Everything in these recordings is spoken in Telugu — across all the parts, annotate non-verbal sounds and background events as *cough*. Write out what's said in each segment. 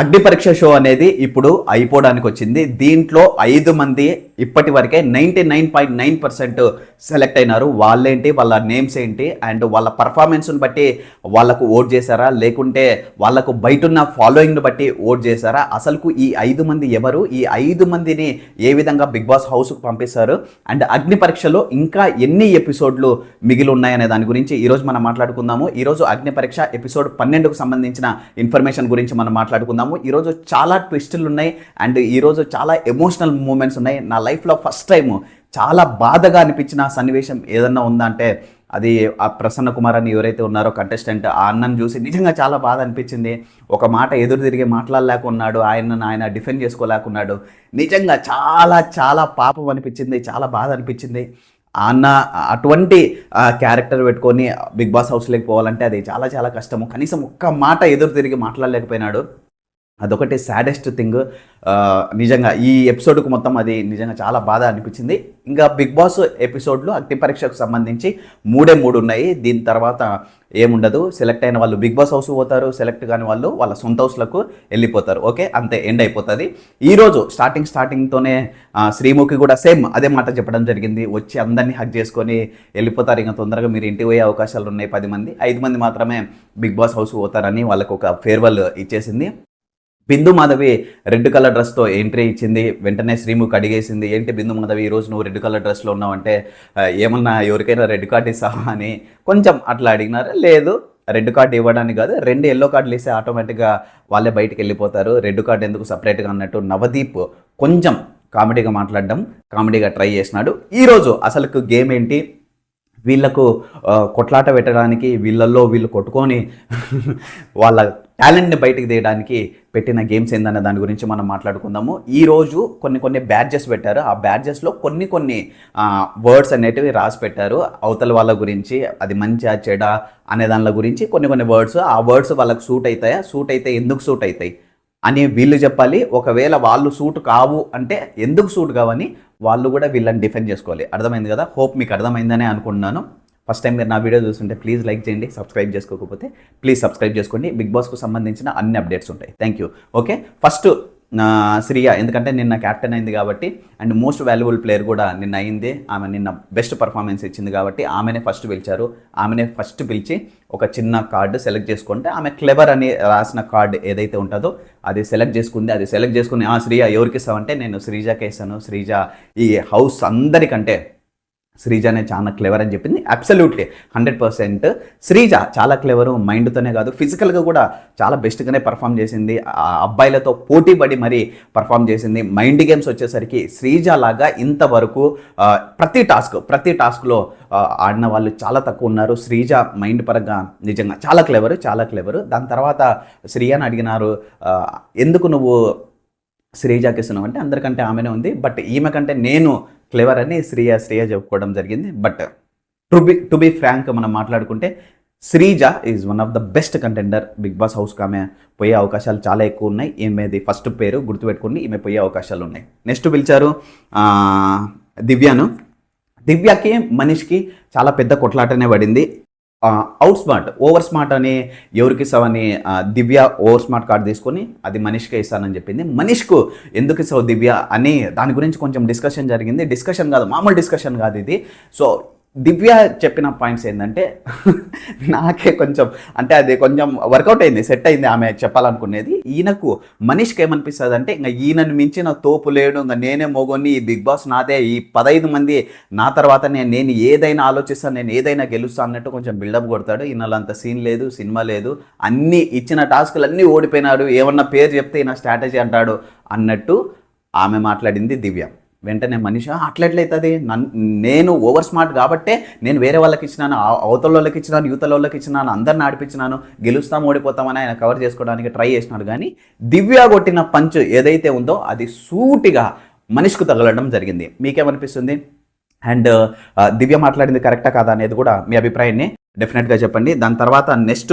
అగ్ని పరీక్ష షో అనేది ఇప్పుడు అయిపోవడానికి వచ్చింది దీంట్లో ఐదు మంది ఇప్పటి వరకే ninety nine point nine percent select అయినారు. వాళ్ళేంటి వాళ్ళ నేమ్స్ ఏంటి అండ్ వాళ్ళ పర్ఫార్మెన్స్ని బట్టి వాళ్ళకు ఓట్ చేశారా? లేకుంటే వాళ్ళకు బయట ఉన్న ఫాలోయింగ్ని బట్టి ఓట్ చేశారా? అసలుకు ఈ ఐదు మంది ఎవరు? ఈ ఐదు మందిని ఏ విధంగా బిగ్ బాస్ హౌస్కు పంపిస్తారు? అండ్ అగ్ని పరీక్షలో ఇంకా ఎన్ని ఎపిసోడ్లు మిగిలి ఉన్నాయనే దాని గురించి ఈరోజు మనం మాట్లాడుకుందాము. ఈరోజు అగ్ని పరీక్ష ఎపిసోడ్ పన్నెండుకు సంబంధించిన ఇన్ఫర్మేషన్ గురించి మనం మాట్లాడుకుందాం మాట్లాడుకుందాము ఈరోజు చాలా ట్విస్టులు ఉన్నాయి అండ్ ఈరోజు చాలా ఎమోషనల్ మూమెంట్స్ ఉన్నాయి. నా లైఫ్లో ఫస్ట్ టైం చాలా బాధగా అనిపించిన సన్నివేశం ఏదన్నా ఉందా అంటే అది ఆ ప్రసన్న కుమార్ అని ఎవరైతే ఉన్నారో కంటెస్టెంట్ ఆ అన్నను చూసి నిజంగా చాలా బాధ అనిపించింది. ఒక మాట ఎదురు తిరిగి మాట్లాడలేకున్నాడు. ఆయనను ఆయన డిఫెండ్ చేసుకోలేకున్నాడు. నిజంగా చాలా చాలా పాపం అనిపించింది. చాలా బాధ అనిపించింది. ఆ అన్న అటువంటి క్యారెక్టర్ పెట్టుకొని బిగ్ బాస్ హౌస్లోకి పోవాలంటే అది చాలా చాలా కష్టము. కనీసం ఒక్క మాట ఎదురు తిరిగి మాట్లాడలేకపోయినాడు. అదొకటి సాడెస్ట్ థింగ్ నిజంగా ఈ ఎపిసోడ్కు మొత్తం అది నిజంగా చాలా బాధ అనిపించింది. ఇంకా బిగ్ బాస్ ఎపిసోడ్లు అగ్ని పరీక్షకు సంబంధించి మూడే మూడు ఉన్నాయి. దీని తర్వాత ఏముండదు. సెలెక్ట్ అయిన వాళ్ళు బిగ్ బాస్ హౌస్ పోతారు. సెలెక్ట్ కాని వాళ్ళు వాళ్ళ సొంత హౌస్లకు వెళ్ళిపోతారు. ఓకే అంతే ఎండ్ అయిపోతుంది. ఈరోజు స్టార్టింగ్ స్టార్టింగ్తోనే శ్రీముఖి కూడా సేమ్ అదే మాట చెప్పడం జరిగింది. వచ్చి అందరినీ హక్ చేసుకొని వెళ్ళిపోతారు. ఇంకా తొందరగా మీరు ఇంటికి పోయే అవకాశాలు ఉన్నాయి పది మంది. ఐదు మంది మాత్రమే బిగ్ బాస్ హౌస్ పోతారని వాళ్ళకు ఒక ఫేర్వెల్ ఇచ్చేసింది. బిందు మాధవి రెడ్ కలర్ డ్రెస్తో ఎంట్రీ ఇచ్చింది. వెంటనే శ్రీముఖ్ అడిగేసింది ఏంటి బిందు మాధవి? ఈరోజు నువ్వు రెడ్ కలర్ డ్రెస్లో ఉన్నావంటే ఏమన్నా ఎవరికైనా రెడ్ కార్డ్ ఇస్తావా? అని కొంచెం అట్లా అడిగినారు. లేదు రెడ్ కార్డ్ ఇవ్వడానికి కాదు రెండు ఎల్లో కార్డులు ఇస్తే ఆటోమేటిక్గా వాళ్ళే బయటికి వెళ్ళిపోతారు. రెడ్ కార్డ్ ఎందుకు సపరేట్గా అన్నట్టు నవదీప్ కొంచెం కామెడీగా మాట్లాడడం కామెడీగా ట్రై చేసినాడు. ఈరోజు అసలుకు గేమ్ ఏంటి? వీళ్ళకు కొట్లాట పెట్టడానికి వీళ్ళల్లో వీళ్ళు కొట్టుకొని *laughs* వాళ్ళ టాలెంట్ని బయటకు తీయడానికి పెట్టిన గేమ్స్ ఏందన్న దాని గురించి మనం మాట్లాడుకుందాము. ఈరోజు కొన్ని కొన్ని బ్యాడ్జెస్ పెట్టారు. ఆ బ్యాడ్జెస్లో కొన్ని కొన్ని వర్డ్స్ అనేటివి రాసి పెట్టారు. అవతల వాళ్ళ గురించి అది మంచిగా చెడ అనే దానిల గురించి కొన్ని కొన్ని వర్డ్స్. ఆ వర్డ్స్ వాళ్ళకి సూట్ అవుతాయా? సూట్ అయితే ఎందుకు సూట్ అవుతాయి? అని వీళ్ళు చెప్పాలి. ఒకవేళ వాళ్ళు సూట్ కావు అంటే ఎందుకు సూట్ కావని వాళ్ళు కూడా వీళ్ళని డిఫెండ్ చేసుకోవాలి. అర్థమైంది కదా? హోప్ మీకు అర్థమైందనే అనుకుంటున్నాను. ఫస్ట్ టైం మీరు నా వీడియో చూస్తుంటే ప్లీజ్ లైక్ చేయండి సబ్స్క్రైబ్ చేసుకోకపోతే ప్లీజ్ సబ్స్క్రైబ్ చేసుకోండి. బిగ్ బాస్కు సంబంధించిన అన్ని అప్డేట్స్ ఉంటాయి. Thank you okay? First Shriya ఎందుకంటే నిన్న క్యాప్టెన్ అయింది కాబట్టి అండ్ మోస్ట్ వాల్యుబుల్ ప్లేయర్ కూడా నిన్న అయింది. ఆమె నిన్న బెస్ట్ పర్ఫార్మెన్స్ ఇచ్చింది కాబట్టి ఆమెనే ఫస్ట్ పిలిచారు. ఆమెనే ఫస్ట్ పిలిచి ఒక చిన్న కార్డు సెలెక్ట్ చేసుకుంటే ఆమె క్లెవర్ అని రాసిన కార్డు ఏదైతే ఉంటుందో అది సెలెక్ట్ చేసుకుంది. అది సెలెక్ట్ చేసుకుని ఆ శ్రీయ ఎవరికి ఇస్తామంటే నేను శ్రీజాకి ఇస్తాను. శ్రీజ ఈ హౌస్ అందరికంటే శ్రీజనే చాలా క్లెవర్ అని చెప్పింది. అబ్సల్యూట్లీ హండ్రెడ్ పర్సెంట్ శ్రీజ చాలా క్లెవరు మైండ్తోనే కాదు ఫిజికల్గా కూడా చాలా బెస్ట్గానే పర్ఫామ్ చేసింది. ఆ అబ్బాయిలతో పోటీ పడి మరీ పర్ఫామ్ చేసింది. మైండ్ గేమ్స్ వచ్చేసరికి శ్రీజ లాగా ఇంతవరకు ప్రతి టాస్క్ ప్రతి టాస్క్లో ఆడిన వాళ్ళు చాలా తక్కువ ఉన్నారు. శ్రీజ మైండ్ పరంగా నిజంగా చాలా క్లెవరు చాలా క్లెవరు దాని తర్వాత శ్రీయాని అడిగినారు ఎందుకు నువ్వు శ్రీజాకి ఇస్తున్నావు అంటే అందరికంటే ఆమెనే ఉంది. బట్ ఈమె కంటే నేను క్లెవర్ అని శ్రీయ శ్రీయ చెప్పుకోవడం జరిగింది. But to be to be frank మనం మాట్లాడుకుంటే Sreeja is one of the best contender Bigg Boss హౌస్కి ఆమె పోయే అవకాశాలు చాలా ఎక్కువ ఉన్నాయి. ఈమెది ఫస్ట్ పేరు గుర్తుపెట్టుకుని ఈమె పోయే అవకాశాలు ఉన్నాయి. నెక్స్ట్ పిలిచారు దివ్యాను దివ్యను. దివ్యకి మనీష్కి చాలా పెద్ద కొట్లాటనే పడింది. అవుట్ స్మార్ట్ ఓవర్ స్మార్ట్ అని ఎవరికి ఇస్తావని అని దివ్య ఓవర్ స్మార్ట్ కార్డు తీసుకొని అది మనీష్కే ఇస్తానని చెప్పింది. మనీష్కు ఎందుకు ఇస్తావు దివ్య అని దాని గురించి కొంచెం డిస్కషన్ జరిగింది. డిస్కషన్ కాదు మామూలు డిస్కషన్ కాదు ఇది. సో దివ్య చెప్పిన పాయింట్స్ ఏంటంటే నాకే కొంచెం అంటే అది కొంచెం వర్కౌట్ అయింది సెట్ అయింది ఆమె చెప్పాలనుకునేది. ఈయనకు మనీష్కి ఏమనిపిస్తుంది అంటే ఇంకా ఈయనను మించిన తోపు లేడు ఇంకా నేనే మోగొని ఈ బిగ్ బాస్ నాదే ఈ పదహైదు మంది నా తర్వాత నేను నేను ఏదైనా ఆలోచిస్తాను నేను ఏదైనా గెలుస్తాను అన్నట్టు కొంచెం బిల్డప్ కొడతాడు. ఈయనలో అంత సీన్ లేదు సినిమా లేదు. అన్ని ఇచ్చిన టాస్కులు అన్నీ ఓడిపోయినాడు. ఏమన్నా పేరు చెప్తే ఈయన స్ట్రాటజీ అంటాడు అన్నట్టు ఆమె మాట్లాడింది దివ్య. వెంటనే మనిషి అట్లెట్లయితుంది? నేను ఓవర్ స్మార్ట్ కాబట్టే నేను వేరే వాళ్ళకి ఇచ్చినాను అవతల వాళ్ళకి ఇచ్చినాను యువతల వాళ్ళకి ఇచ్చినాను అందరిని ఆడిపించినాను గెలుస్తాం ఓడిపోతామని ఆయన కవర్ చేసుకోవడానికి ట్రై చేసినాడు. కానీ దివ్య కొట్టిన పంచ్ ఏదైతే ఉందో అది సూటిగా మనిషికి తగలడం జరిగింది. మీకేమనిపిస్తుంది? అండ్ దివ్య మాట్లాడింది కరెక్టా కాదా అనేది కూడా మీ అభిప్రాయాన్ని డెఫినెట్గా చెప్పండి. దాని తర్వాత నెక్స్ట్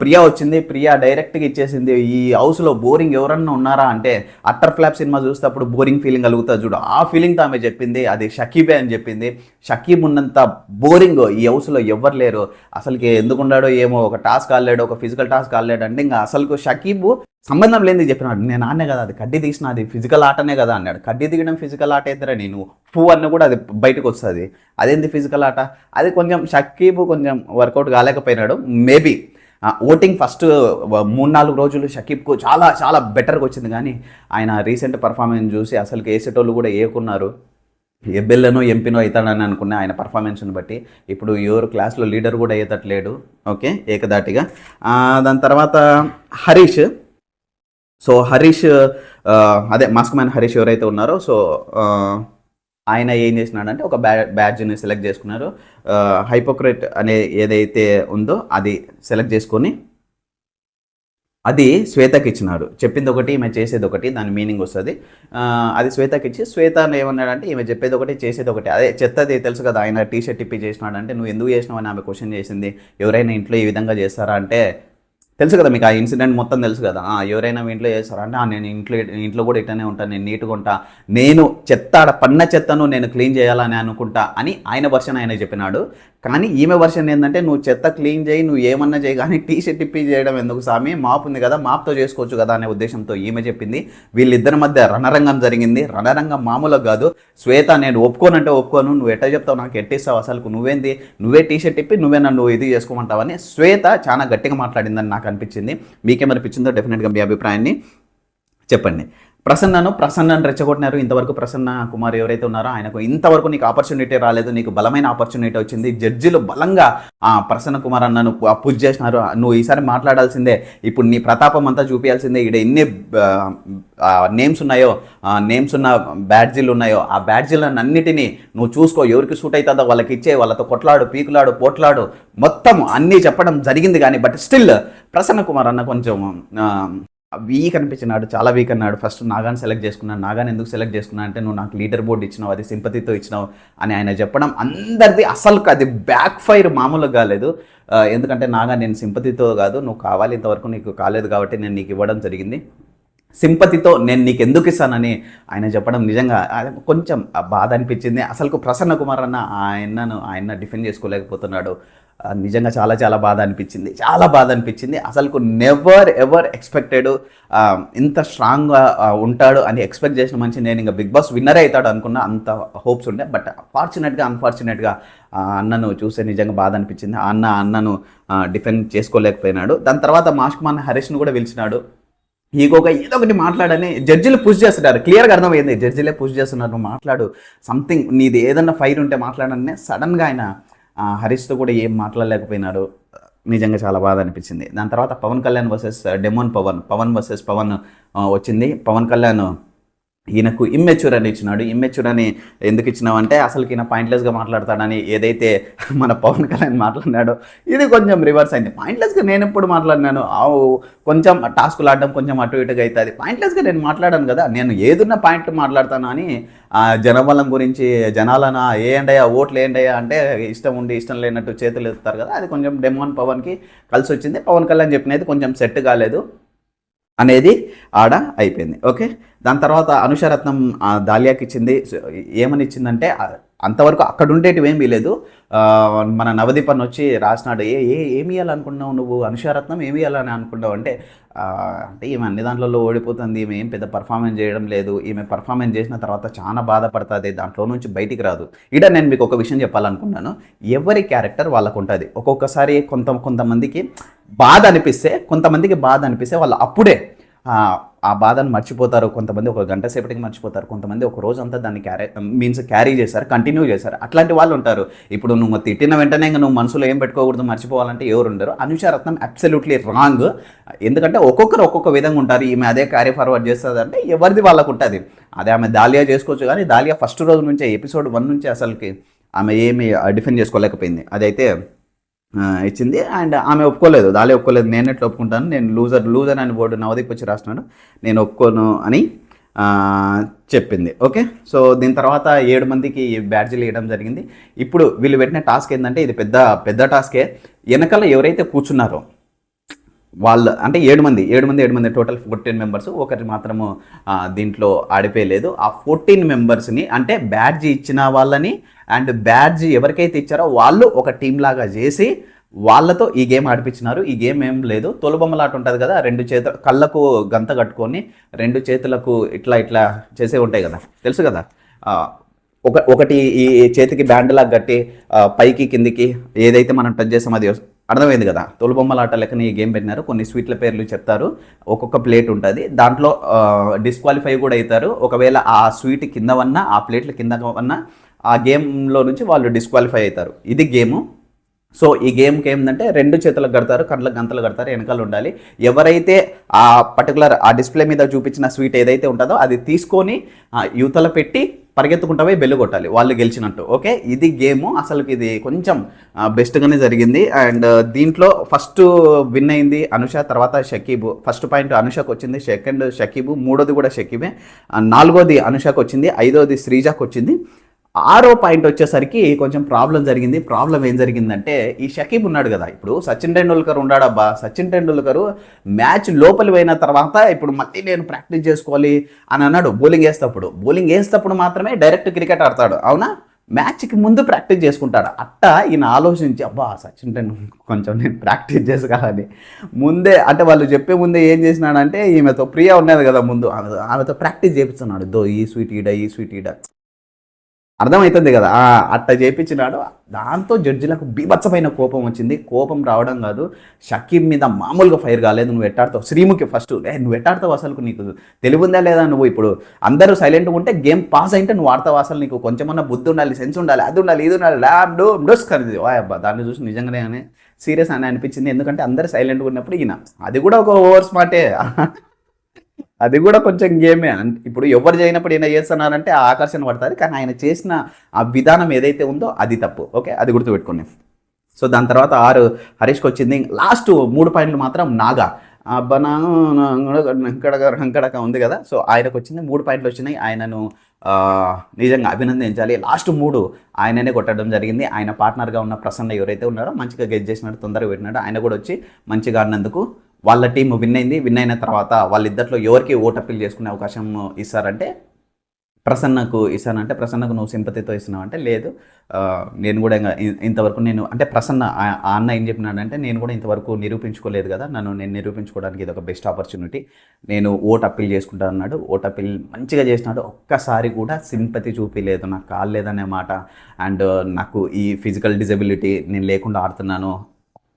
ప్రియా వచ్చింది. ప్రియా డైరెక్ట్గా ఇచ్చేసింది ఈ హౌస్లో బోరింగ్ ఎవరన్నా ఉన్నారా అంటే అట్టర్ ఫ్లాప్ సినిమా చూస్తే అప్పుడు బోరింగ్ ఫీలింగ్ కలుగుతుంది చూడు. ఆ ఫీలింగ్తో ఆమె చెప్పింది అది షకీబే అని చెప్పింది. షకీబ్ ఉన్నంత బోరింగ్ ఈ హౌస్లో ఎవరు లేరు. అసలుకి ఎందుకున్నాడో ఏమో ఒక టాస్క్ ఆడలేడు ఒక ఫిజికల్ టాస్క్ ఆడలేడు అంటే ఇంకా అసలు షకీబ్ సంబంధం లేనిది చెప్పినాడు. నేను ఆడనే కదా అది కడ్డీ తీసిన అది ఫిజికల్ ఆటనే కదా అన్నాడు. కడ్డీ దిగడం ఫిజికల్ ఆట అయితేరా నేను? పూ అన్న కూడా అది బయటకు వస్తుంది. అదేంది ఫిజికల్ ఆట? అది కొంచెం షకీబ్ కొంచెం వర్కౌట్ కాలేకపోయినాడు. మేబీ ఓటింగ్ ఫస్ట్ మూడు నాలుగు రోజులు షకీబ్కు చాలా చాలా బెటర్గా వచ్చింది. కానీ ఆయన రీసెంట్ పర్ఫార్మెన్స్ చూసి అసలు వేసేటోళ్ళు కూడా ఏకున్నారు. ఎబ్బెల్లనో ఎంపీనో అవుతాడని అనుకున్న ఆయన పర్ఫార్మెన్స్ని బట్టి ఇప్పుడు ఎవరు క్లాస్లో లీడర్ కూడా అయ్యేటట్లేడు ఓకే? ఏకదాటిగా. దాని తర్వాత హరీష్ సో హరీష్ అదే మాస్క్ మ్యాన్ హరీష్ ఎవరైతే ఉన్నారో సో ఆయన ఏం చేసినాడంటే ఒక బ్యా బ్యాడ్జ్ని సెలెక్ట్ చేసుకున్నారు. హైపోక్రేట్ అనే ఏదైతే ఉందో అది సెలెక్ట్ చేసుకొని అది శ్వేతకి ఇచ్చినాడు. చెప్పింది ఒకటి ఈమె చేసేది ఒకటి దాని మీనింగ్ వస్తుంది. అది శ్వేతకి ఇచ్చి శ్వేత ఏమన్నాడంటే ఈమె చెప్పేది ఒకటి చేసేది ఒకటి. అదే చెత్తది తెలుసు కదా ఆయన టీ షర్ట్ ఇప్పి చేసినాడంటే నువ్వు ఎందుకు చేసినావు? అని ఆమె క్వశ్చన్ చేసింది. ఎవరైనా ఇంట్లో ఈ విధంగా చేస్తారా అంటే తెలుసు కదా మీకు ఆ ఇన్సిడెంట్ మొత్తం తెలుసు కదా? ఎవరైనా మీ ఇంట్లో చేస్తారా? అంటే "ఆ, నేను ఇంట్లో ఇంట్లో కూడా ఇట్టనే ఉంటాను నేను నీట్గా ఉంటా నేను చెత్త ఆడ పన్న చెత్తను నేను క్లీన్ చేయాలని అనుకుంటా అని ఆయన వర్షన్ ఆయన చెప్పినాడు. కానీ ఈమె వర్షన్ ఏంటంటే నువ్వు చెత్త క్లీన్ చేయి నువ్వు ఏమన్నా చేయి కానీ టీ షర్ట్ ఇప్పి చేయడం ఎందుకు స్వామి మాప్ ఉంది కదా మాప్తో చేసుకోవచ్చు కదా అనే ఉద్దేశంతో ఈమె చెప్పింది. వీళ్ళిద్దరి మధ్య రణరంగం జరిగింది. రణరంగం మామూలుగా కాదు. శ్వేత నేను ఒప్పుకోనంటే ఒప్పుకోను నువ్వు ఎట్ట చెప్తావు? నాకు ఎట్టిస్తావు అసలు నువ్వేంది? నువ్వే టీ షర్ట్ ఇప్పి నువ్వే నన్ను ఇది చేసుకోమంటావని శ్వేత చాలా గట్టిగా మాట్లాడిందని నాకు అనిపించింది. మీకేమనిపించిందో డెఫినెట్గా మీ అభిప్రాయాన్ని చెప్పండి. ప్రసన్నను ప్రసన్నను రెచ్చగొట్టినారు. ఇంతవరకు ప్రసన్న కుమార్ ఎవరైతే ఉన్నారో ఆయనకు ఇంతవరకు నీకు ఆపర్చునిటీ రాలేదు నీకు బలమైన ఆపర్చునిటీ వచ్చింది. జడ్జిలు బలంగా ఆ ప్రసన్న కుమార్ అన్నను పూజ చేసినారు. నువ్వు ఈసారి మాట్లాడాల్సిందే. ఇప్పుడు నీ ప్రతాపం అంతా చూపించాల్సిందే ఇక్కడ ఎన్ని నేమ్స్ ఉన్నాయో నేమ్స్ ఉన్న బ్యాడ్జీలు ఉన్నాయో ఆ బ్యాడ్జీలను అన్నిటినీ నువ్వు చూసుకో. ఎవరికి సూట్ అవుతుందో వాళ్ళకి ఇచ్చే వాళ్ళతో కొట్లాడు పీకులాడు పోట్లాడు. మొత్తం అన్నీ చెప్పడం జరిగింది కానీ బట్ స్టిల్ ప్రసన్న కుమార్ అన్న కొంచెం వీక్ అనిపించినాడు చాలా వీక్ అన్నాడు ఫస్ట్ నాగాని సెలెక్ట్ చేసుకున్నాను. నాగాని ఎందుకు సెలెక్ట్ చేసుకున్నా అంటే నువ్వు నాకు లీడర్ బోర్డు ఇచ్చినావు అది సింపతితో ఇచ్చినావు అని ఆయన చెప్పడం అందరిది అసలు అది బ్యాక్ ఫైర్ మామూలుగా కాలేదు. ఎందుకంటే నాగా నేను సింపతితో కాదు నువ్వు కావాలి ఇంతవరకు నీకు కాలేదు కాబట్టి నేను నీకు ఇవ్వడం జరిగింది. సింపతితో నేను నీకు ఎందుకు ఇస్తానని ఆయన చెప్పడం నిజంగా అది కొంచెం బాధ అనిపించింది. అసలు ప్రసన్న కుమార్ అన్న ఆయనను ఆయన డిఫెండ్ చేసుకోలేకపోతున్నాడు. నిజంగా చాలా చాలా బాధ అనిపించింది. చాలా బాధ అనిపించింది. అసలు నెవర్ ఎవర్ ఎక్స్పెక్టెడ్ ఇంత స్ట్రాంగ్గా ఉంటాడు అని ఎక్స్పెక్ట్ చేసిన మంచి నేను ఇంకా బిగ్ బాస్ విన్నర్ అవుతాడు అనుకున్న అంత హోప్స్ ఉండే. బట్ ఫార్చునేట్గా అన్ఫార్చునేట్గా అన్నను చూస్తే నిజంగా బాధ అనిపించింది. ఆ అన్న అన్నను డిఫెండ్ చేసుకోలేకపోయినాడు. దాని తర్వాత మాస్క్ మాన్ హరీష్ను కూడా పిలిచినాడు. ఇంకొక ఏదో ఒకటి మాట్లాడని జడ్జిలు పుష్ చేస్తున్నారు. క్లియర్గా అర్థమైంది. జడ్జిలే పుష్ చేస్తున్నారు. మాట్లాడు. సంథింగ్ నీది ఏదన్నా ఫైర్ ఉంటే మాట్లాడనే సడన్గా ఆయన హరీష్తో కూడా ఏం మాట్లాడలేకపోయినాడు. నిజంగా చాలా బాధ అనిపించింది. దాని తర్వాత Pawan Kalyan versus demon Pawan. Pawan versus Pawan వచ్చింది. పవన్ కళ్యాణ్ ఈయనకు ఇమ్మెచ్యూర్ అని ఇచ్చినాడు. ఇమ్మెచ్యూర్ అని ఎందుకు ఇచ్చినావంటే అసలు ఈయన పాయింట్లెస్గా మాట్లాడతాడని ఏదైతే మన పవన్ కళ్యాణ్ మాట్లాడినాడో ఇది కొంచెం రివర్స్ అయింది. పాయింట్లెస్గా నేను ఎప్పుడు మాట్లాడినాను? ఆవు కొంచెం టాస్కులు ఆడడం కొంచెం అటు ఇటుగా అవుతుంది పాయింట్లెస్గా నేను మాట్లాడాను కదా. నేను ఏదున్న పాయింట్ మాట్లాడతాను అని జనబలం గురించి జనాలన ఏండయ్యా ఓట్లు ఏండయా అంటే ఇష్టం ఉండి ఇష్టం లేనట్టు చేతులు ఎత్తుతారు కదా. అది కొంచెం డెమోన్ పవన్కి కలిసి వచ్చింది పవన్ కళ్యాణ్ చెప్పినది కొంచెం సెట్ కాలేదు. అనేది ఆడ అయిపోయింది. ఓకే? దాని తర్వాత అనుషరత్నం దాలియాకి ఇచ్చింది ఏమని ఇచ్చిందంటే అంతవరకు అక్కడ ఉండేటివి ఏమీ లేదు. మన నవదీప్ అన్న వచ్చి రాసినాడు ఏ ఏ ఏమి ఇవ్వాలనుకున్నావు నువ్వు? అనుషరత్నం ఏమి ఇవ్వాలని అనుకున్నావు? అంటే అంటే ఈమె అన్ని దాంట్లో ఓడిపోతుంది. ఈమె ఏం పెద్ద పర్ఫార్మెన్స్ చేయడం లేదు. ఈమె పర్ఫార్మెన్స్ చేసిన తర్వాత చాలా బాధపడుతుంది. దాంట్లో నుంచి బయటికి రాదు. ఇక్కడ నేను మీకు ఒక విషయం చెప్పాలనుకున్నాను. ఎవరి క్యారెక్టర్ వాళ్ళకు ఉంటుంది ఒక్కొక్కసారి కొంత కొంతమందికి బాధ అనిపిస్తే కొంతమందికి బాధ అనిపిస్తే వాళ్ళు అప్పుడే ఆ, బాధను మర్చిపోతారు. కొంతమంది ఒక గంట సేపటికి మర్చిపోతారు. కొంతమంది ఒక రోజు అంతా దాన్ని క్యారీ మీన్స్ క్యారీ చేశారు కంటిన్యూ చేశారు అట్లాంటి వాళ్ళు ఉంటారు. ఇప్పుడు నువ్వు తిట్టిన వెంటనే ఇంకా నువ్వు మనసులో ఏం పెట్టుకోకూడదు మర్చిపోవాలంటే ఎవరు ఉండరు. అనుషారత్నం అబ్సల్యూట్లీ రాంగ్ ఎందుకంటే ఒక్కొక్కరు ఒక్కొక్క విధంగా ఉంటారు. ఈమె అదే క్యారీ ఫార్వర్డ్ చేస్తుంది అంటే ఎవరిది వాళ్ళకు ఉంటుంది అదే ఆమె దాలియా చేసుకోవచ్చు కానీ దాలియా ఫస్ట్ రోజు నుంచే ఎపిసోడ్ వన్ నుంచి అసలుకి ఆమె ఏమి డిఫెండ్ చేసుకోలేకపోయింది. అదైతే ఇచ్చింది. అండ్ ఆమె ఒప్పుకోలేదు. దాలే ఒప్పుకోలేదు. నేను ఎట్లా ఒప్పుకుంటాను? నేను లూజర్ లూజర్ అని బోర్డు నవదీప్ వచ్చి రాస్తున్నాడు. నేను ఒప్పుకోను అని చెప్పింది. ఓకే? సో దీని తర్వాత ఏడు మందికి బ్యాడ్జీలు ఇవ్వడం జరిగింది. ఇప్పుడు వీళ్ళు పెట్టిన టాస్క్ ఏంటంటే ఇది పెద్ద పెద్ద టాస్కే. వెనకాల ఎవరైతే కూర్చున్నారో వాళ్ళు అంటే ఏడు మంది ఏడు మంది ఏడు మంది టోటల్ ఫోర్టీన్ మెంబర్స్ ఒకరి మాత్రము దీంట్లో ఆడిపోయలేదు. ఆ ఫోర్టీన్ మెంబర్స్ని అంటే బ్యాడ్జీ ఇచ్చిన వాళ్ళని అండ్ బ్యాడ్జ్ ఎవరికైతే ఇచ్చారో వాళ్ళు ఒక టీం లాగా చేసి వాళ్ళతో ఈ గేమ్ ఆడిపించినారు ఈ గేమ్ ఏం లేదు. తొలబొమ్మలాట ఉంటుంది కదా రెండు చేతుల కళ్ళకు గంత కట్టుకొని రెండు చేతులకు ఇట్లా ఇట్లా చేసే ఉంటాయి కదా. తెలుసు కదా? ఒక ఒకటి ఈ చేతికి బ్యాండ్ లాగా కట్టి పైకి కిందికి ఏదైతే మనం టచ్ చేసామో అది అర్థమైంది కదా? తొలబొమ్మలాట లెక్కన ఈ గేమ్ పెట్టినారు. కొన్ని స్వీట్ల పేర్లు చెప్తారు. ఒక్కొక్క ప్లేట్ ఉంటుంది. దాంట్లో డిస్క్వాలిఫై కూడా అవుతారు ఒకవేళ ఆ స్వీట్ కింద వన్నా ఆ ప్లేట్ల కింద వన్నా ఆ గేమ్లో నుంచి వాళ్ళు డిస్క్వాలిఫై అవుతారు. ఇది గేము. సో ఈ గేమ్కి ఏంటంటే రెండు చేతులకు కడతారు కళ్ళకు గంతలు కడతారు వెనకాల ఉండాలి. ఎవరైతే ఆ పర్టికులర్ ఆ డిస్ప్లే మీద చూపించిన స్వీట్ ఏదైతే ఉంటుందో అది తీసుకొని ఆ యువతల పెట్టి పరిగెత్తుకుంటా పోయి బెల్లు కొట్టాలి వాళ్ళు గెలిచినట్టు. ఓకే? ఇది గేమ్. అసలు ఇది కొంచెం బెస్ట్గానే జరిగింది. అండ్ దీంట్లో ఫస్ట్ విన్ అయింది అనుష తర్వాత షకీబు. ఫస్ట్ పాయింట్ అనుషకు వచ్చింది. సెకండ్ షకీబు మూడోది కూడా షకీబే. నాలుగోది అనుషకు వచ్చింది. ఐదోది శ్రీజాకు వచ్చింది. ఆరో పాయింట్ వచ్చేసరికి కొంచెం ప్రాబ్లం జరిగింది. ప్రాబ్లం ఏం జరిగిందంటే ఈ షకీబ్ ఉన్నాడు కదా ఇప్పుడు సచిన్ టెండూల్కర్ ఉన్నాడబ్బా సచిన్ టెండూల్కర్ మ్యాచ్ లోపలి పోయిన తర్వాత ఇప్పుడు మళ్ళీ నేను ప్రాక్టీస్ చేసుకోవాలి అని అన్నాడు. బౌలింగ్ వేసేటప్పుడు బౌలింగ్ వేసేటప్పుడు మాత్రమే డైరెక్ట్ క్రికెట్ ఆడతాడు. అవునా? మ్యాచ్కి ముందు ప్రాక్టీస్ చేసుకుంటాడు. అట్ట ఈయన ఆలోచించి అబ్బా సచిన్ టెండూల్కర్ కొంచెం నేను ప్రాక్టీస్ చేసుకోవాలని. ముందే అంటే వాళ్ళు చెప్పే ముందే ఏం చేసినాడంటే ఈమెతో ప్రియా ఉన్నది కదా ముందు. ఆమెతో ప్రాక్టీస్ చేపిస్తున్నాడు. దో ఈ స్వీట్ ఈడ ఈ స్వీట్ ఈడ. అర్థమవుతుంది కదా? అట్ట చేపించినాడు. దాంతో జడ్జిలకు బీభత్సమైన కోపం వచ్చింది. కోపం రావడం కాదు. షకీబ్ మీద మామూలుగా ఫైర్ కాలేదు. నువ్వు ఎట్టాడుతావు? శ్రీముఖి ఫస్ట్ నువ్వు ఎట్టాడుతావు అసలు నీకు? తెలివిందా లేదా నువ్వు ఇప్పుడు? అందరూ సైలెంట్గా ఉంటే గేమ్ పాస్ అయితే నువ్వు ఆడతావు అసలు నీకు? కొంచెమన్నా బుద్ధి ఉండాలి సెన్స్ ఉండాలి అది ఉండాలి ఇది ఉండాలి. ల్యాబ్ డో డోస్ కనిది ఓ అబ్బా దాన్ని చూసి నిజంగానే సీరియస్ అని అనిపించింది. ఎందుకంటే అందరూ సైలెంట్గా ఉన్నప్పుడు ఈయన. అది కూడా ఒక ఓవర్ స్మార్టే అది కూడా కొంచెం గేమే. ఇప్పుడు ఎవరు చేయనప్పుడు ఏమైనా చేస్తున్నారంటే ఆ ఆకర్షణ పడతారు. కానీ ఆయన చేసిన ఆ విధానం ఏదైతే ఉందో అది తప్పు. ఓకే? అది గుర్తుపెట్టుకోండి. సో దాని తర్వాత ఆరు హరీష్కి వచ్చింది. లాస్ట్ మూడు పాయింట్లు మాత్రం నాగా. బనాంకడక హంకడక ఉంది కదా? సో ఆయనకు వచ్చింది. మూడు పాయింట్లు వచ్చినాయి. ఆయనను నిజంగా అభినందించాలి. లాస్ట్ మూడు ఆయననే కొట్టడం జరిగింది. ఆయన పార్ట్నర్గా ఉన్న ప్రసన్న ఎవరైతే ఉన్నారో మంచిగా గెట్ చేసినాడు తొందరగా పెట్టినాడు. ఆయన కూడా వచ్చి మంచిగా ఆడినందుకు వాళ్ళ టీం విన్ అయింది విన్ అయిన తర్వాత వాళ్ళిద్దరిలో ఎవరికి ఓట్ అప్పీల్ చేసుకునే అవకాశం ఇస్తారంటే ప్రసన్నకు ఇస్తానంటే ప్రసన్నకు నువ్వు సింపతితో ఇస్తున్నావు అంటే లేదు. నేను కూడా ఇంకా ఇంతవరకు నేను అంటే ప్రసన్న ఆ అన్న ఏం చెప్పినాడంటే నేను కూడా ఇంతవరకు నిరూపించుకోలేదు కదా నన్ను నేను నిరూపించుకోవడానికి ఇది ఒక బెస్ట్ ఆపర్చునిటీ నేను ఓట్ అప్పీల్ చేసుకుంటా అన్నాడు. ఓట్ అప్పీల్ మంచిగా చేసినాడు. ఒక్కసారి కూడా సింపతి చూపించలేదు నాకు కాలేదనే మాట. అండ్ నాకు ఈ ఫిజికల్ డిజబిలిటీ నేను లేకుండా ఆడుతున్నాను.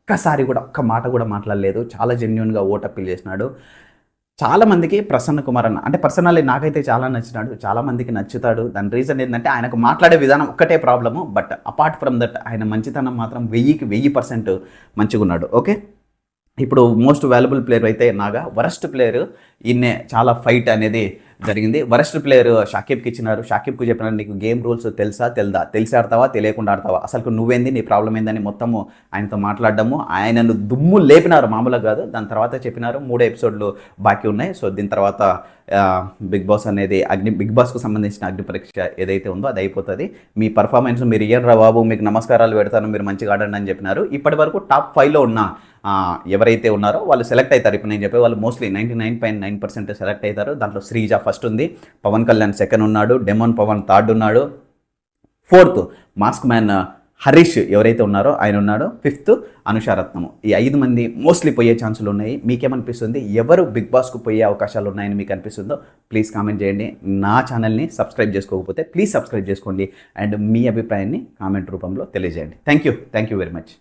ఒక్కసారి కూడా ఒక్క మాట కూడా మాట్లాడలేదు. చాలా జెన్యున్గా ఓట్ అప్పీల్ చేసినాడు. చాలామందికి ప్రసన్న కుమార్ అన్న అంటే పర్సనల్లీ నాకైతే చాలా నచ్చినాడు. చాలామందికి నచ్చుతాడు. దాని రీజన్ ఏంటంటే ఆయనకు మాట్లాడే విధానం ఒక్కటే problem but apart from that ఆయన మంచితనం మాత్రం వెయ్యికి వెయ్యి పర్సెంట్ మంచిగా ఉన్నాడు. ఓకే ఇప్పుడు మోస్ట్ వాల్యుబుల్ ప్లేయర్ అయితే నాగా వరస్ట్ ప్లేయర్ ఈయన్నే చాలా ఫైట్ అనేది జరిగింది. వరస్ట్ ప్లేయర్ షాకిబ్కి ఇచ్చినారు. షాకిబ్కి చెప్పినారు నీకు గేమ్ రూల్స్ తెలుసా? తెలుదా? తెలిసి ఆడతావా? తెలియకుండా ఆడతావా? అసలు నువ్వేంది? నీ ప్రాబ్లం ఏందని మొత్తము ఆయనతో మాట్లాడడము. ఆయనను దుమ్ము లేపినారు మామూలుగా కాదు. దాని తర్వాత చెప్పినారు మూడు ఎపిసోడ్లు బాకీ ఉన్నాయి. సో దీని తర్వాత బిగ్ బాస్ అనేది అగ్ని బిగ్ బాస్కు సంబంధించిన అగ్ని పరీక్ష ఏదైతే ఉందో అది అయిపోతుంది. మీ పర్ఫార్మెన్స్ మీరు ఇయ్యండి రా బాబు. మీకు నమస్కారాలు పెడతాను. మీరు మంచిగా ఆడండి అని చెప్పినారు. ఇప్పటి వరకు టాప్ ఫైవ్లో ఉన్న ఎవరైతే ఉన్నారో వాళ్ళు సెలెక్ట్ అవుతారు. ఇప్పుడు నేను చెప్పే వాళ్ళు mostly ninety nine point nine percent select అవుతారు. దాంట్లో శ్రీజ ఫస్ట్ ఉంది పవన్ కళ్యాణ్ సెకండ్ ఉన్నాడు డెమోన్ పవన్ థర్డ్ ఉన్నాడు. ఫోర్త్ మాస్క్ మ్యాన్ హరీష్ ఎవరైతే ఉన్నారో ఆయన ఉన్నాడు. ఫిఫ్త్ అనుషారత్నము ఈ ఐదు మంది మోస్ట్లీ పోయే ఛాన్సులు ఉన్నాయి. మీకేమనిపిస్తుంది? ఎవరు బిగ్ బాస్కు పోయే అవకాశాలు ఉన్నాయని మీకు అనిపిస్తుందో ప్లీజ్ కామెంట్ చేయండి. నా ఛానల్ని సబ్స్క్రైబ్ చేసుకోకపోతే ప్లీజ్ సబ్స్క్రైబ్ చేసుకోండి. అండ్ మీ అభిప్రాయాన్ని కామెంట్ రూపంలో తెలియజేయండి. Thank you thank you very much